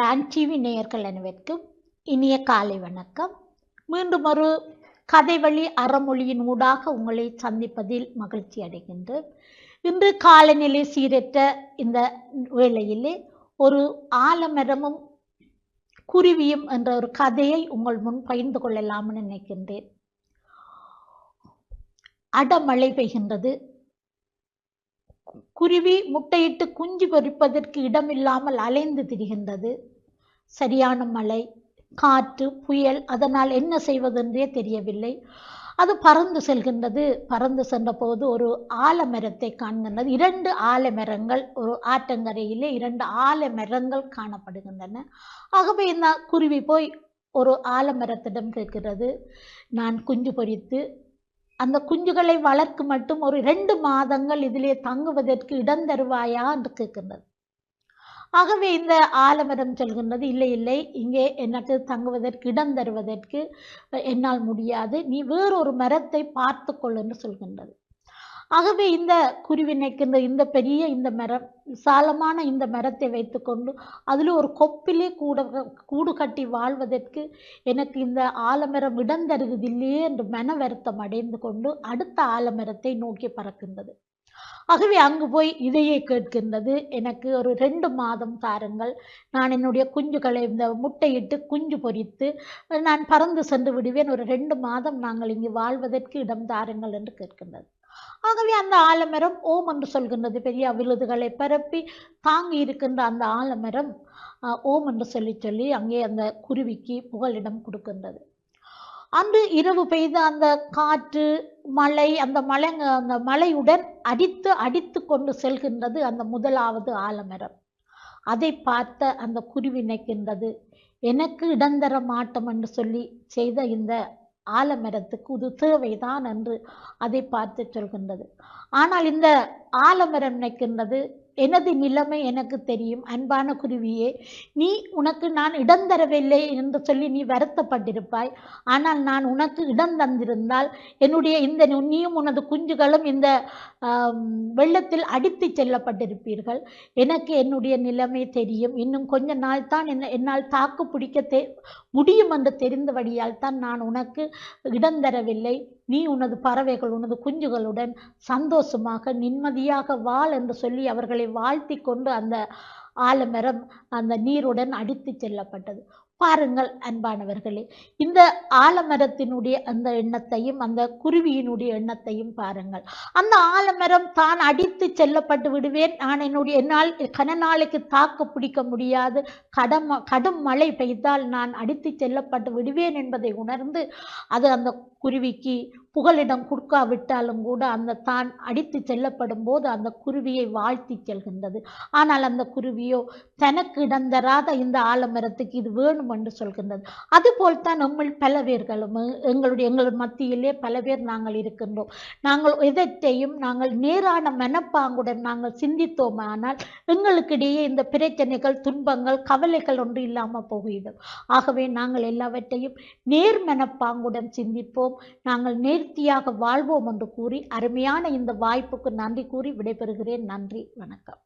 Don TV நேயர்கள் அனைவருக்கும் இனிய காலை வணக்கம். மீண்டும் ஒரு கதை வழி அறமொழியின் ஊடாக உங்களை சந்திப்பதில் மகிழ்ச்சி அடைகின்றேன். இன்று காலநிலை சீரற்ற இந்த வேளையிலே ஒரு ஆலமரமும் குருவியும் என்ற ஒரு கதையை உங்கள் முன் பகிர்ந்து கொள்ளலாம்னு நினைக்கின்றேன். அடமழை பெய்கின்றது. குருவி முட்டையிட்டு குஞ்சு பொரிப்பதற்கு இடமில்லாமல் அலைந்து திரிகின்றது. சரியான மழை காற்று புயல் அதனால் என்ன செய்வதென்றே தெரியவில்லை. அது பறந்து செல்கின்றது. பறந்து சென்றபோது ஒரு ஆலமரத்தை காண்கின்றது. இரண்டு ஆலமரங்கள் ஒரு ஆற்றங்கரையிலே இரண்டு ஆலமரங்கள் காணப்படுகின்றன. ஆகவே இந்த குருவி போய் ஒரு ஆலமரத்திடம் கேட்கிறது. நான் குஞ்சு பொரித்து அந்த குஞ்சுகளை வளர்க்க மட்டும் ஒரு ரெண்டு மாதங்கள் இதிலே தங்குவதற்கு இடம் தருவாயா? என்று கேட்கின்றது. ஆகவே இந்த ஆலமரம் சொல்கின்றது இல்லை இல்லை இங்கே எனக்கு தங்குவதற்கு இடம் தருவதற்கு என்னால் முடியாது. நீ வேறொரு மரத்தை பார்த்து கொள் என்று சொல்கின்றது. ஆகவே இந்த குருவி நிற்கின்ற இந்த பெரிய இந்த மரம் விசாலமான இந்த மரத்தை வைத்துக்கொண்டு அதில் ஒரு கொப்பிலே கூட கூடு கட்டி வாழ்வதற்கு எனக்கு இந்த ஆலமரம் இடம் தருவதில்லையே என்று மன வருத்தம் அடைந்து கொண்டு அடுத்த ஆலமரத்தை நோக்கி பறக்கின்றது. ஆகவே அங்கு போய் இதையே கேட்கின்றது. எனக்கு ஒரு ரெண்டு மாதம் தாருங்கள். நான் என்னுடைய குஞ்சுகளை இந்த முட்டையிட்டு குஞ்சு பொரித்து நான் பறந்து சென்று விடுவேன். ஒரு ரெண்டு மாதம் நாங்கள் இங்கு வாழ்வதற்கு இடம் தாருங்கள் என்று கேட்கின்றது. ஆகவே அந்த ஆலமரம் ஓம் என்று சொல்கின்றது. பெரிய விழுதுகளை பரப்பி தாங்கி இருக்கின்ற அந்த ஆலமரம் ஓம் என்று சொல்லி சொல்லி அங்கே அந்த குருவிக்கு புகலிடம் கொடுக்கின்றது. அன்று இரவு பெய்த அந்த காற்று மழை அந்த மலை அந்த மலையுடன் அடித்து அடித்து கொண்டு செல்கின்றது அந்த முதலாவது ஆலமரம். அதை பார்த்த அந்த குருவி நினைக்கின்றது எனக்கு இடந்தர மாட்டோம் என்று சொல்லி செய்த இந்த ஆலமரத்துக்கு இது தேவைதான் என்று அதை பார்த்து சொல்கின்றது. ஆனால் இந்த ஆலமரம் நினைக்கின்றது எனது நிலைமை எனக்கு தெரியும். அன்பான குருவியே நீ உனக்கு நான் இடம் தரவில்லை என்று சொல்லி நீ வருத்தப்பட்டிருப்பாய். ஆனால் நான் உனக்கு இடம் தந்திருந்தால் என்னுடைய இந்த நீயும் உனது குஞ்சுகளும் இந்த வெள்ளத்தில் அடித்து செல்லப்பட்டிருப்பீர்கள். எனக்கு என்னுடைய நிலைமை தெரியும். இன்னும் கொஞ்ச நாள் தான் என்ன என்னால் தாக்கு பிடிக்க தெ முடியும் என்று தெரிந்தபடியால் தான் நான் உனக்கு இடம் தரவில்லை. நீ உனது பறவைகள் உனது குஞ்சுகளுடன் சந்தோஷமாக நிம்மதியாக வாழ் என்று சொல்லி அவர்களை வாழ்த்தி கொண்டு அந்த ஆலமரம் அந்த நீருடன் அடித்து செல்லப்பட்டது. பாருங்கள் அன்பானவர்களே இந்த ஆலமரத்தினுடைய அந்த எண்ணத்தையும் அந்த குருவியினுடைய எண்ணத்தையும் பாருங்கள். அந்த ஆலமரம் தான் அடித்து செல்லப்பட்டு விடுவேன். நான் என்னுடைய என்னால் கன நாளைக்கு தாக்கு பிடிக்க முடியாது. கடம் கடும் மழை பெய்தால் நான் அடித்து செல்லப்பட்டு விடுவேன் என்பதை உணர்ந்து அது அந்த குருவிக்கு புகலிடம் கொடுக்காவிட்டாலும் கூட அந்த தான் அடித்து செல்லப்படும் போது அந்த குருவியை வாழ்த்தி செல்கின்றது. ஆனால் அந்த குருவியோ தனக்கு இடந்தராத இந்த ஆலமரத்துக்கு இது வேணும் என்று சொல்கின்றது. அதுபோல் தான் நம்மள் பல பேர்களும் எங்களுடைய எங்கள் மத்தியிலே பல பேர் நாங்கள் இருக்கின்றோம். நாங்கள் எதற்றையும் நாங்கள் நேரான மனப்பாங்குடன் நாங்கள் சிந்தித்தோமானால் எங்களுக்கிடையே இந்த பிரச்சனைகள் துன்பங்கள் கவலைகள் ஒன்று இல்லாமல் போகிவிடும். ஆகவே நாங்கள் எல்லாவற்றையும் நேர் மனப்பாங்குடன் சிந்திப்போம். நாங்கள் நேர்த்தியாக வாழ்வோம் என்று கூறி அருமையான இந்த வாய்ப்புக்கு நன்றி கூறி விடைபெறுகிறேன். நன்றி. வணக்கம்.